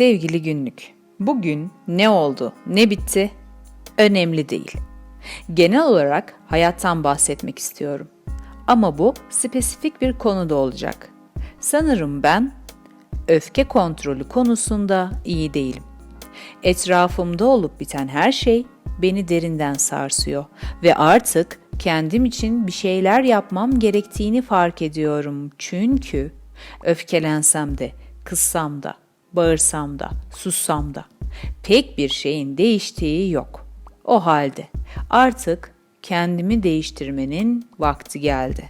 Sevgili günlük, bugün ne oldu, ne bitti? Önemli değil. Genel olarak hayattan bahsetmek istiyorum. Ama bu spesifik bir konuda olacak. Sanırım ben öfke kontrolü konusunda iyi değilim. Etrafımda olup biten her şey beni derinden sarsıyor ve artık kendim için bir şeyler yapmam gerektiğini fark ediyorum. Çünkü öfkelensem de, kızsam da, bağırsam da, sussam da pek bir şeyin değiştiği yok. O halde artık kendimi değiştirmenin vakti geldi.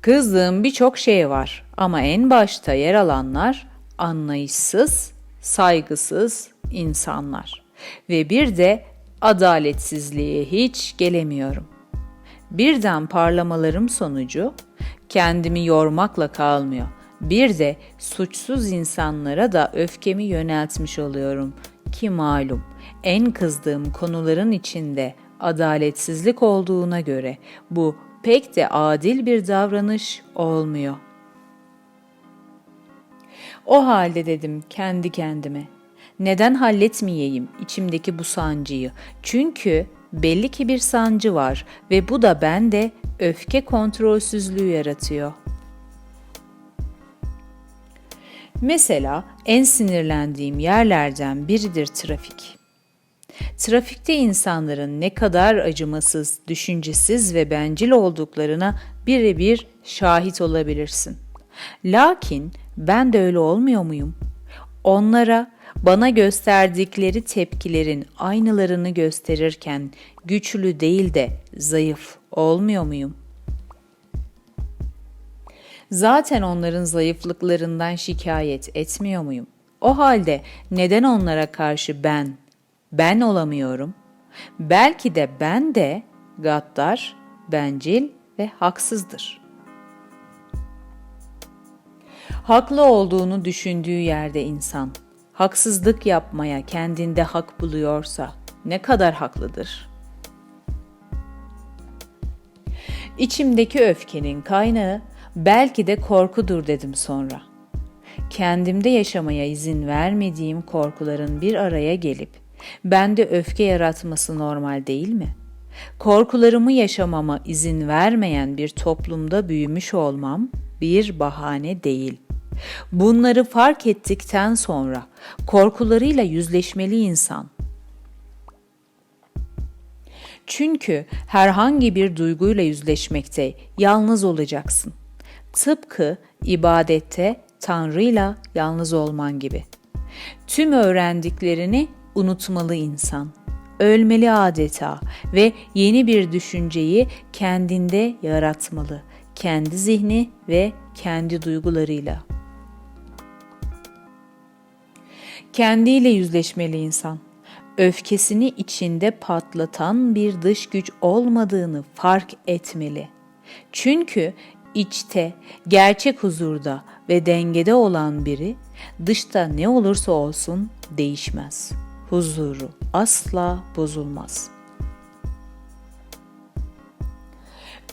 Kızdığım birçok şey var ama en başta yer alanlar anlayışsız, saygısız insanlar ve bir de adaletsizliğe hiç gelemiyorum. Birden parlamalarım sonucu kendimi yormakla kalmıyor. Bir de suçsuz insanlara da öfkemi yöneltmiş oluyorum ki malum en kızdığım konuların içinde adaletsizlik olduğuna göre bu pek de adil bir davranış olmuyor. O halde dedim kendi kendime. Neden halletmeyeyim içimdeki bu sancıyı? Çünkü belli ki bir sancı var ve bu da bende öfke kontrolsüzlüğü yaratıyor. Mesela en sinirlendiğim yerlerden biridir trafik. Trafikte insanların ne kadar acımasız, düşüncesiz ve bencil olduklarına birebir şahit olabilirsin. Lakin ben de öyle olmuyor muyum? Onlara bana gösterdikleri tepkilerin aynılarını gösterirken güçlü değil de zayıf olmuyor muyum? Zaten onların zayıflıklarından şikayet etmiyor muyum? O halde neden onlara karşı ben, ben olamıyorum? Belki de ben de gaddar, bencil ve haksızdır. Haklı olduğunu düşündüğü yerde insan haksızlık yapmaya kendinde hak buluyorsa ne kadar haklıdır? İçimdeki öfkenin kaynağı belki de korkudur dedim sonra. Kendimde yaşamaya izin vermediğim korkuların bir araya gelip bende öfke yaratması normal değil mi? Korkularımı yaşamama izin vermeyen bir toplumda büyümüş olmam bir bahane değil. Bunları fark ettikten sonra korkularıyla yüzleşmeli insan. Çünkü herhangi bir duyguyla yüzleşmekte yalnız olacaksın. Tıpkı ibadette Tanrı'yla yalnız olman gibi. Tüm öğrendiklerini unutmalı insan. Ölmeli adeta ve yeni bir düşünceyi kendinde yaratmalı. Kendi zihni ve kendi duygularıyla. Kendiyle yüzleşmeli insan. Öfkesini içinde patlatan bir dış güç olmadığını fark etmeli. Çünkü içte, gerçek huzurda ve dengede olan biri dışta ne olursa olsun değişmez. Huzuru asla bozulmaz.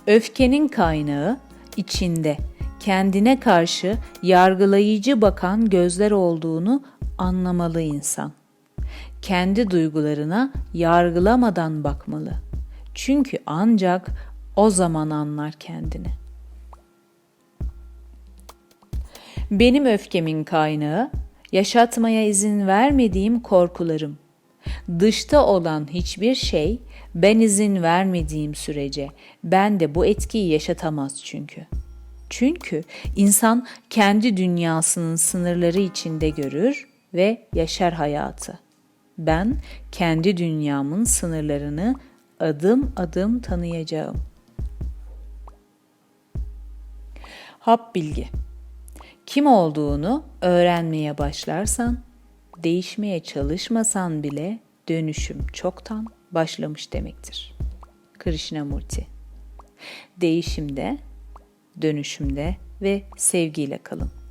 Öfkenin kaynağı içinde kendine karşı yargılayıcı bakan gözler olduğunu anlamalı insan. Kendi duygularına yargılamadan bakmalı. Çünkü ancak o zaman anlar kendini. Benim öfkemin kaynağı yaşatmaya izin vermediğim korkularım. Dışta olan hiçbir şey ben izin vermediğim sürece ben de bu etkiyi yaşatamaz çünkü. Çünkü insan kendi dünyasının sınırları içinde görür ve yaşar hayatı. Ben kendi dünyamın sınırlarını adım adım tanıyacağım. Hap bilgi. Kim olduğunu öğrenmeye başlarsan, değişmeye çalışmasan bile dönüşüm çoktan başlamış demektir. Krishnamurti. Değişimde, dönüşümde ve sevgiyle kalın.